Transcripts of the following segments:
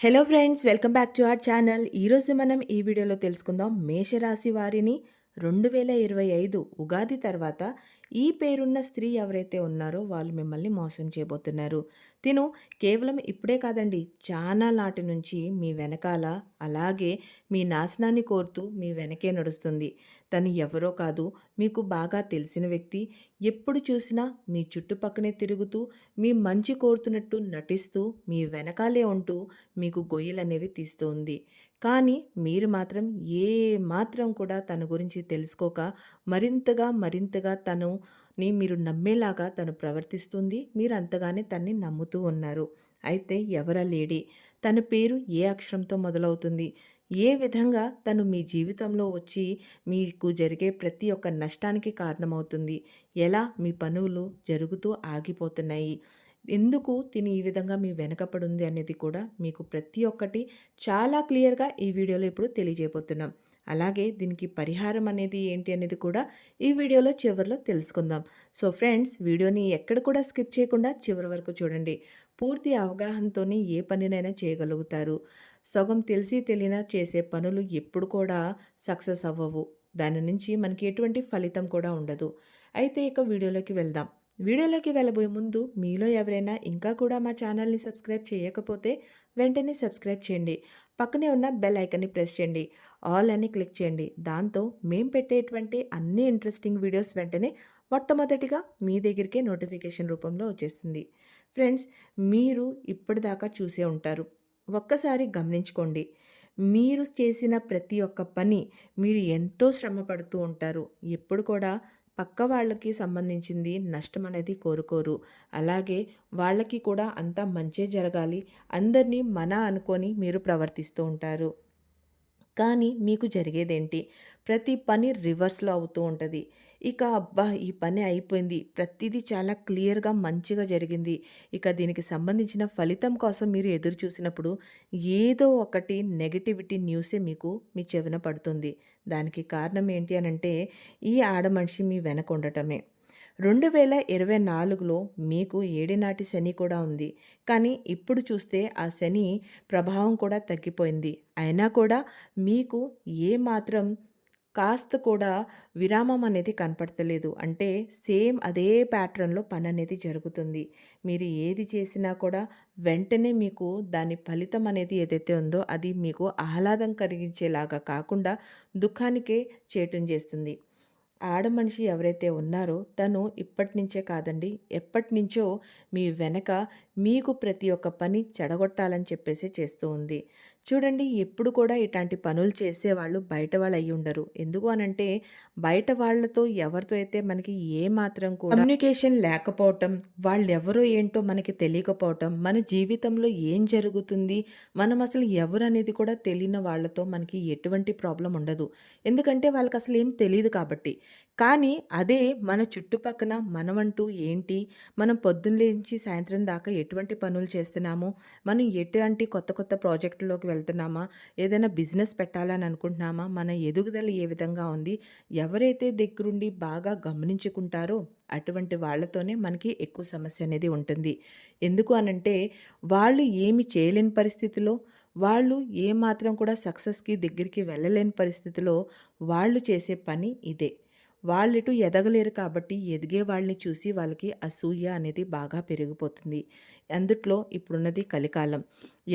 Hello friends welcome back to our channel ఈరోజు మనం ఈ వీడియోలో తెలుసుకుందాం మేషరాశి వారిని రెండు వేల ఇరవై ఐదు ఉగాది తర్వాత ఈ పేరున్న స్త్రీ ఎవరైతే ఉన్నారో వాళ్ళు మిమ్మల్ని మోసం చేయబోతున్నారు. తిను. కేవలం ఇప్పుడే కాదండి చాలా నాటి నుంచి మీ వెనకాల అలాగే మీ నాశనాన్ని కోరుతూ మీ వెనకే నడుస్తుంది. తను ఎవరో కాదు మీకు బాగా తెలిసిన వ్యక్తి. ఎప్పుడు చూసినా మీ చుట్టుపక్కనే తిరుగుతూ మీ మంచి కోరుతున్నట్టు నటిస్తూ మీ వెనకాలే ఉంటూ మీకు గొయ్యలనేవి తీస్తూ ఉంది. కానీ మీరు మాత్రం ఏ మాత్రం కూడా తన గురించి తెలుసుకోక మరింతగా మరింతగా తను ని మీరు నమ్మేలాగా తను ప్రవర్తిస్తుంది. మీరు అంతగానే తన్ని నమ్ముతూ ఉన్నారు. అయితే ఎవరా లేడీ? తన పేరు ఏ అక్షరంతో మొదలవుతుంది? ఏ విధంగా తను మీ జీవితంలో వచ్చి మీకు జరిగే ప్రతి ఒక్క నష్టానికి కారణమవుతుంది? ఎలా మీ పనులు జరుగుతూ ఆగిపోతున్నాయి? ఎందుకు తిని ఈ విధంగా మీ వెనకపడుంది అనేది కూడా మీకు ప్రతి ఒక్కటి చాలా క్లియర్గా ఈ వీడియోలో ఇప్పుడు తెలియజేయబోతున్నాం. అలాగే దీనికి పరిహారం అనేది ఏంటి అనేది కూడా ఈ వీడియోలో చివరిలో తెలుసుకుందాం. సో ఫ్రెండ్స్ వీడియోని ఎక్కడ కూడా స్కిప్ చేయకుండా చివరి వరకు చూడండి. పూర్తి అవగాహనతోనే ఏ పనినైనా చేయగలుగుతారు. సగం తెలిసి తెలియన చేసే పనులు ఎప్పుడు కూడా సక్సెస్ అవ్వవు. దాని నుంచి మనకి ఎటువంటి ఫలితం కూడా ఉండదు. అయితే ఇక వీడియోలోకి వెళ్దాం. వీడియోలోకి వెళ్ళబోయే ముందు మీలో ఎవరైనా ఇంకా కూడా మా ఛానల్ని సబ్స్క్రైబ్ చేయకపోతే వెంటనే సబ్స్క్రైబ్ చేయండి. పక్కనే ఉన్న బెల్ ఐకన్ని ప్రెస్ చేయండి. ఆల్ అని క్లిక్ చేయండి. దాంతో మేము పెట్టేటువంటి అన్ని ఇంట్రెస్టింగ్ వీడియోస్ వెంటనే మొట్టమొదటిగా మీ దగ్గరికే నోటిఫికేషన్ రూపంలో వచ్చేస్తుంది. ఫ్రెండ్స్ మీరు ఇప్పటిదాకా చూసే ఉంటారు. ఒక్కసారి గమనించుకోండి. మీరు చేసిన ప్రతి ఒక్క పని మీరు ఎంతో శ్రమ పడుతూ ఉంటారు. ఎప్పుడు కూడా పక్క వాళ్ళకి సంబంధించింది నష్టం అనేది కోరుకోరు. అలాగే వాళ్ళకి కూడా అంతా మంచే జరగాలి. అందరినీ మన అనుకొని మీరు ప్రవర్తిస్తూ ఉంటారు. కానీ మీకు జరిగేదేంటి? ప్రతి పని రివర్స్లో అవుతూ ఉంటుంది. ఇక అబ్బా ఈ పని అయిపోయింది. ప్రతిదీ చాలా క్లియర్గా మంచిగా జరిగింది. ఇక దీనికి సంబంధించిన ఫలితం కోసం మీరు ఎదురు చూసినప్పుడు ఏదో ఒకటి నెగటివిటీ న్యూసే మీకు మీ చెవిన పడుతుంది. దానికి కారణం ఏంటి అనంటే ఈ ఆడమనిషి మీ వెనక ఉండటమే. రెండు వేల ఇరవై నాలుగులో మీకు ఏడినాటి శని కూడా ఉంది. కానీ ఇప్పుడు చూస్తే ఆ శని ప్రభావం కూడా తగ్గిపోయింది. అయినా కూడా మీకు ఏ మాత్రం కాస్త కూడా విరామం అనేది కనపడతలేదు. అంటే సేమ్ అదే ప్యాటర్న్లో పని అనేది జరుగుతుంది. మీరు ఏది చేసినా కూడా వెంటనే మీకు దాని ఫలితం అనేది ఏదైతే ఉందో అది మీకు ఆహ్లాదం కలిగించేలాగా కాకుండా దుఃఖానికే చేటం చేస్తుంది. ఆడ మనిషి ఎవరైతే ఉన్నారో తను ఇప్పటి నుంచే కాదండి ఎప్పటి నుంచో మీ వెనక మీకు ప్రతి ఒక్క పని చెడగొట్టాలని చెప్పేసి చేస్తూ ఉంది. చూడండి ఎప్పుడు కూడా ఇట్లాంటి పనులు చేసేవాళ్ళు బయట వాళ్ళు అయి ఉండరు. ఎందుకు అనంటే బయట వాళ్ళతో ఎవరితో అయితే మనకి ఏ మాత్రం కూడా కమ్యూనికేషన్ లేకపోవటం వాళ్ళెవరో ఏంటో మనకి తెలియకపోవటం మన జీవితంలో ఏం జరుగుతుంది మనం అసలు ఎవరు అనేది కూడా తెలియని వాళ్ళతో మనకి ఎటువంటి ప్రాబ్లం ఉండదు. ఎందుకంటే వాళ్ళకి అసలు ఏం తెలియదు కాబట్టి. కానీ అదే మన చుట్టుపక్కన మనమంటూ ఏంటి మనం పొద్దున్నేంచి సాయంత్రం దాకా ఎటువంటి పనులు చేస్తున్నాము? మనం ఎటువంటి కొత్త కొత్త ప్రాజెక్టులోకి వెళ్తున్నామా? ఏదైనా బిజినెస్ పెట్టాలని అనుకుంటున్నామా? మన ఎదుగుదల ఏ విధంగా ఉంది? ఎవరైతే దగ్గరుండి బాగా గమనించుకుంటారో అటువంటి వాళ్ళతోనే మనకి ఎక్కువ సమస్య అనేది ఉంటుంది. ఎందుకు అనంటే వాళ్ళు ఏమి చేయలేని పరిస్థితిలో వాళ్ళు ఏమాత్రం కూడా సక్సెస్కి దగ్గరికి వెళ్ళలేని పరిస్థితిలో వాళ్ళు చేసే పని ఇదే. వాళ్ళిటు ఎదగలేరు కాబట్టి ఎదిగే వాళ్ళని చూసి వాళ్ళకి అసూయ అనేది బాగా పెరిగిపోతుంది. అందుట్లో ఇప్పుడున్నది కలికాలం.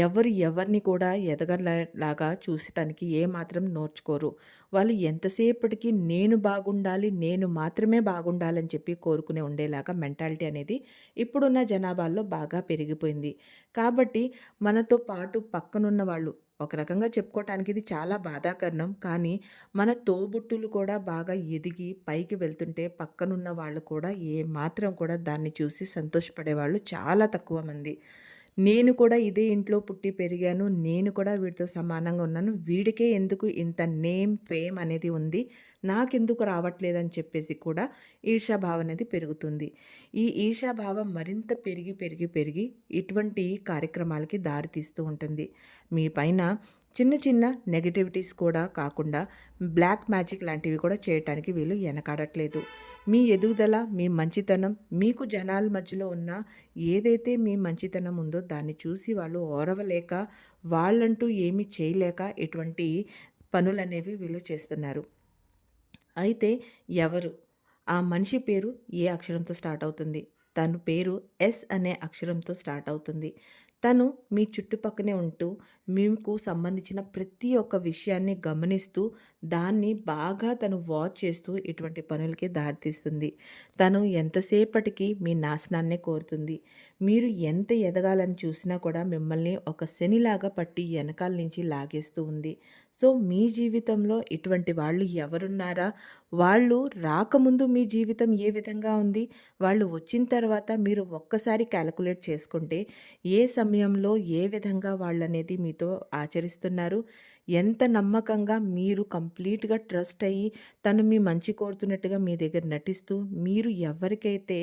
ఎవరు ఎవరిని కూడా ఎదగలాగా చూసటానికి ఏమాత్రం నోర్చుకోరు. వాళ్ళు ఎంతసేపటికి నేను బాగుండాలి నేను మాత్రమే బాగుండాలని చెప్పి కోరుకునే ఉండేలాగా మెంటాలిటీ అనేది ఇప్పుడున్న జనాభాలో బాగా పెరిగిపోయింది. కాబట్టి మనతో పాటు పక్కనున్న వాళ్ళు ఒక రకంగా చెప్పుకోవటానికి ఇది చాలా బాధాకరణం. కానీ మన తోబుట్టులు కూడా బాగా ఎదిగి పైకి వెళ్తుంటే పక్కనున్న వాళ్ళు కూడా ఏ మాత్రం కూడా దాన్ని చూసి సంతోషపడేవాళ్ళు చాలా తక్కువ మంది. నేను కూడా ఇదే ఇంట్లో పుట్టి పెరిగాను నేను కూడా వీటితో సమానంగా ఉన్నాను. వీడికే ఎందుకు ఇంత నేమ్ ఫేమ్ అనేది ఉంది? నాకెందుకు రావట్లేదని చెప్పేసి కూడా ఈర్షాభావం అనేది పెరుగుతుంది. ఈ ఈర్షాభావం మరింత పెరిగి పెరిగి పెరిగి ఇటువంటి కార్యక్రమాలకి దారితీస్తూ ఉంటుంది. మీ పైన చిన్న చిన్న నెగటివిటీస్ కూడా కాకుండా బ్లాక్ మ్యాజిక్ లాంటివి కూడా చేయటానికి వీళ్ళు వెనకాడట్లేదు. మీ ఎదుగుదల మీ మంచితనం మీకు జనాల మధ్యలో ఉన్న ఏదైతే మీ మంచితనం ఉందో దాన్ని చూసి వాళ్ళు ఓరవలేక వాళ్ళంటూ ఏమీ చేయలేక ఇటువంటి పనులనేవి వీళ్ళు చేస్తున్నారు. అయితే ఎవరు? ఆ మనిషి పేరు ఏ అక్షరంతో స్టార్ట్ అవుతుంది? తన పేరు ఎస్ అనే అక్షరంతో స్టార్ట్ అవుతుంది. తను మీ చుట్టుపక్కనే ఉంటూ మీకు సంబంధించిన ప్రతి ఒక్క విషయాన్ని గమనిస్తూ దాన్ని బాగా తను వాచ్ చేస్తూ ఇటువంటి పనులకి దారితీస్తుంది. తను ఎంతసేపటికి మీ నాశనాన్నే కోరుతుంది. మీరు ఎంత ఎదగాలని చూసినా కూడా మిమ్మల్ని ఒక శనిలాగా పట్టి వెనకాల నుంచి లాగేస్తూ ఉంది. సో మీ జీవితంలో ఇటువంటి వాళ్ళు ఎవరున్నారా? వాళ్ళు రాకముందు మీ జీవితం ఏ విధంగా ఉంది? వాళ్ళు వచ్చిన తర్వాత మీరు ఒక్కసారి క్యాలిక్యులేట్ చేసుకుంటే ఏ సమయంలో ఏ విధంగా వాళ్ళు అనేది మీతో ఆచరిస్తున్నారు? ఎంత నమ్మకంగా మీరు కంప్లీట్‌గా ట్రస్ట్ అయ్యి, తను మీ మంచి కోరుతున్నట్టుగా మీ దగ్గర నటిస్తూ, మీరు ఎవరికైతే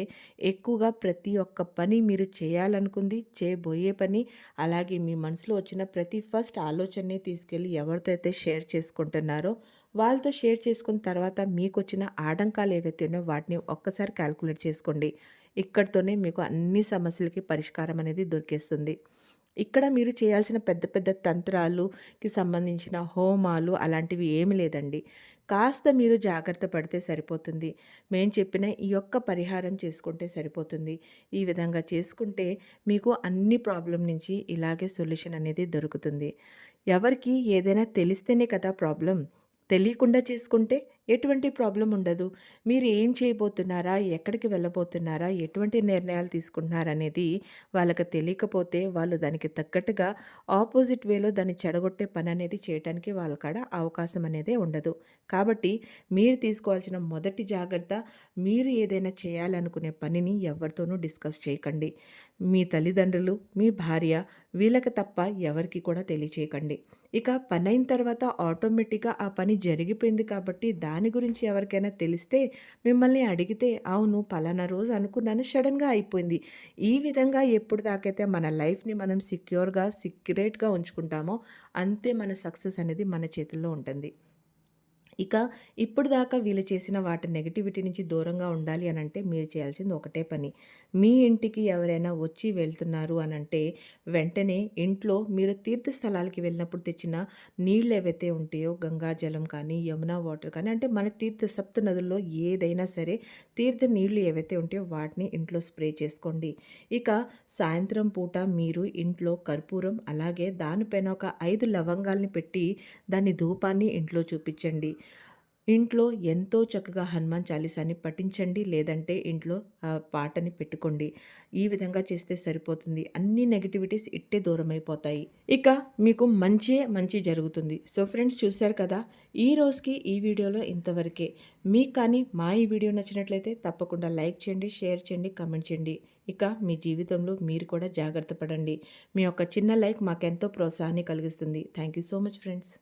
ఎక్కువగా ప్రతి ఒక్క పని మీరు చేయాలనుకుంది, చేయబోయే పని, అలాగే మీ మనసులో వచ్చిన ప్రతి ఫస్ట్ ఆలోచనని తీసుకెళ్ళి ఎవరితో అయితే షేర్ చేసుకుంటున్నారో, వాళ్ళతో షేర్ చేసుకున్న తర్వాత మీకొచ్చిన ఆటంకాలు ఏవైతే ఉన్నాయో వాటిని ఒక్కసారి క్యాలిక్యులేట్ చేసుకోండి. ఇక్కడితోనే మీకు అన్ని సమస్యలకి పరిష్కారం అనేది దొరికేస్తుంది. ఇక్కడ మీరు చేయాల్సిన పెద్ద పెద్ద తంత్రాలుకి సంబంధించిన హోమాలు అలాంటివి ఏమి లేదండి. కాస్త మీరు జాగ్రత్త పడితే సరిపోతుంది. మేము చెప్పిన ఈ యొక్క పరిహారం చేసుకుంటే సరిపోతుంది. ఈ విధంగా చేసుకుంటే మీకు అన్ని ప్రాబ్లం నుంచి ఇలాగే సొల్యూషన్ అనేది దొరుకుతుంది. ఎవరికి ఏదైనా తెలిస్తేనే కదా ప్రాబ్లం తెలియకుండా చేసుకుంటే ఎటువంటి ప్రాబ్లం ఉండదు. మీరు ఏం చేయబోతున్నారా? ఎక్కడికి వెళ్ళబోతున్నారా? ఎటువంటి నిర్ణయాలు తీసుకుంటున్నారనేది వాళ్ళకి తెలియకపోతే వాళ్ళు దానికి తగ్గట్టుగా ఆపోజిట్ వేలో దాన్ని చెడగొట్టే పని అనేది చేయడానికి వాళ్ళ కాడ అవకాశం అనేది ఉండదు. కాబట్టి మీరు తీసుకోవాల్సిన మొదటి జాగ్రత్త మీరు ఏదైనా చేయాలనుకునే పనిని ఎవరితోనూ డిస్కస్ చేయకండి. మీ తల్లిదండ్రులు మీ భార్య వీళ్ళకి తప్ప ఎవరికి కూడా తెలియచేయకండి. ఇక పని అయిన తర్వాత ఆటోమేటిక్గా ఆ పని జరిగిపోయింది కాబట్టి దాని గురించి ఎవరికైనా తెలిస్తే మిమ్మల్ని అడిగితే అవును పలానా రోజు అనుకున్నాను సడన్గా అయిపోయింది. ఈ విధంగా ఎప్పుడు దాకైతే మన లైఫ్ని మనం సిక్యూర్గా సీక్రెట్గా ఉంచుకుంటామో అంతే మన సక్సెస్ అనేది మన చేతుల్లో ఉంటుంది. ఇక ఇప్పుడు దాకా వీళ్ళు చేసిన వాటి నెగిటివిటీ నుంచి దూరంగా ఉండాలి అని అంటే మీరు చేయాల్సింది ఒకటే పని. మీ ఇంటికి ఎవరైనా వచ్చి వెళ్తున్నారు అని అంటే వెంటనే ఇంట్లో మీరు తీర్థస్థలాలకి వెళ్ళినప్పుడు తెచ్చిన నీళ్ళు ఏవైతే ఉంటాయో గంగా జలం కానీ యమునా వాటర్ కానీ అంటే మన తీర్థ సప్త నదుల్లో ఏదైనా సరే తీర్థ నీళ్ళు ఏవైతే ఉంటాయో వాటిని ఇంట్లో స్ప్రే చేసుకోండి. ఇక సాయంత్రం పూట మీరు ఇంట్లో కర్పూరం అలాగే దానిపైన ఒక ఐదు లవంగాల్ని పెట్టి దాని ధూపాన్ని ఇంట్లో చూపించండి. ఇంట్లో ఎంతో చక్కగా హనుమాన్ చాలీసాని పఠించండి లేదంటే ఇంట్లో ఆ పాటని పెట్టుకోండి. ఈ విధంగా చేస్తే సరిపోతుంది. అన్ని నెగిటివిటీస్ ఇట్టే దూరం అయిపోతాయి ఇక మీకు మంచే మంచి జరుగుతుంది. సో ఫ్రెండ్స్ చూశారు కదా? ఈ రోజుకి ఈ వీడియోలో ఇంతవరకే. మీకు కానీ మా ఈ వీడియో నచ్చినట్లయితే తప్పకుండా లైక్ చేయండి షేర్ చేయండి కమెంట్ చేయండి. ఇక మీ జీవితంలో మీరు కూడా జాగ్రత్త పడండి. మీ యొక్క చిన్న లైక్ మాకెంతో ప్రోత్సాహాన్ని కలిగిస్తుంది. Thank you so much friends.